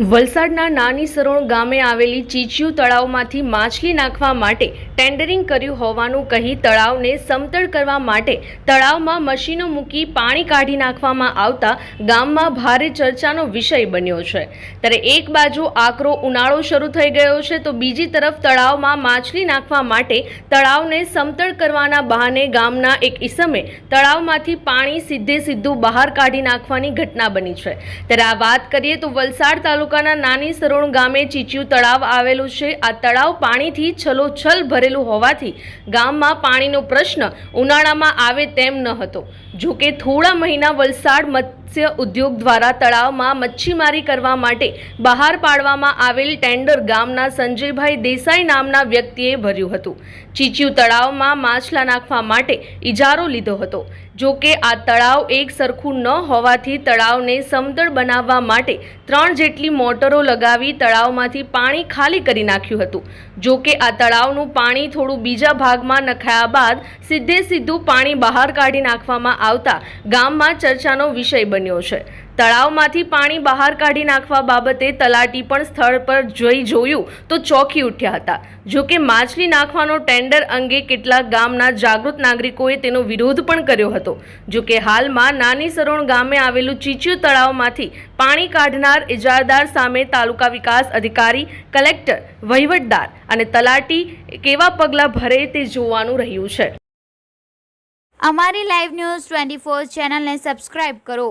વલસાડના નાની સરોણ ગામે આવેલી ચીચિયું તળાવમાંથી માછલી નાખવા માટે ટેન્ડરિંગ કર્યું હોવાનું કહી તળાવને સમતળ કરવા માટે તળાવમાં મશીનો મૂકી પાણી કાઢી નાખવામાં આવતા ગામમાં ભારે ચર્ચાનો વિષય બન્યો છે. ત્યારે એક બાજુ આકરો ઉનાળો શરૂ થઈ ગયો છે તો બીજી તરફ તળાવમાં માછલી નાખવા માટે તળાવને સમતળ કરવાના બહાને ગામના એક ઈસમે તળાવમાંથી પાણી સીધે સીધું બહાર કાઢી નાખવાની ઘટના બની છે. ત્યારે આ વાત કરીએ તો વલસાડ તાલુકાના નાની સરોણ ગામે ચીચિયું તળાવ આવેલું છે. આ તળાવ પાણીથી છલોછલ ભરેલું હોવાથી ગામમાં પાણીનો પ્રશ્ન ઉનાળામાં આવે તેમ ન હતો. જો કે થોડા મહિના વલસાડ મત્સ્ય ઉદ્યોગ દ્વારા તળાવમાં મચ્છીમારી કરવા માટે બહાર પાડવામાં આવેલ ટેન્ડર ગામના સંજયભાઈ દેસાઈ નામના વ્યક્તિએ ભર્યું હતું. ચીચિયું તળાવમાં માછલા નાખવા માટે ઇજારો લીધો હતો. જો કે આ તળાવ એક સરખું ન હોવાથી તળાવને સમતળ બનાવવા માટે ત્રણ જેટલી મોટરો લગાવી તળાવમાંથી પાણી ખાલી કરી નાખ્યું હતું. જો કે આ તળાવનું પાણી થોડું બીજા ભાગમાં નખાયા બાદ સીધે સીધું પાણી બહાર કાઢી નાખવામાં આવતા ગામમાં ચર્ચાનો વિષય બન્યો છે. તળાવમાંથી પાણી બહાર કાઢી નાખવા બાબતે તલાટી પણ સ્થળ પર જોઈ જોયું તો ચોંકી ઉઠ્યા હતા. જો કે માછલી નાખવાનો ટેન્ડર અંગે કેટલાક ગામના જાગૃત નાગરિકોએ તેનો વિરોધ પણ કર્યો હતો. જો કે હાલમાં નાની સરોણ ગામે આવેલું ચીચિયું તળાવમાંથી પાણી કાઢનાર ઇજારદાર સામે તાલુકા વિકાસ અધિકારી, કલેક્ટર, વહીવટદાર અને તલાટી કેવા પગલાં ભરે તે જોવાનું રહ્યું છે. અમારી લાઈવ ન્યૂઝ ટ્વેન્ટી ફોર ચેનલને સબસ્ક્રાઇબ કરો.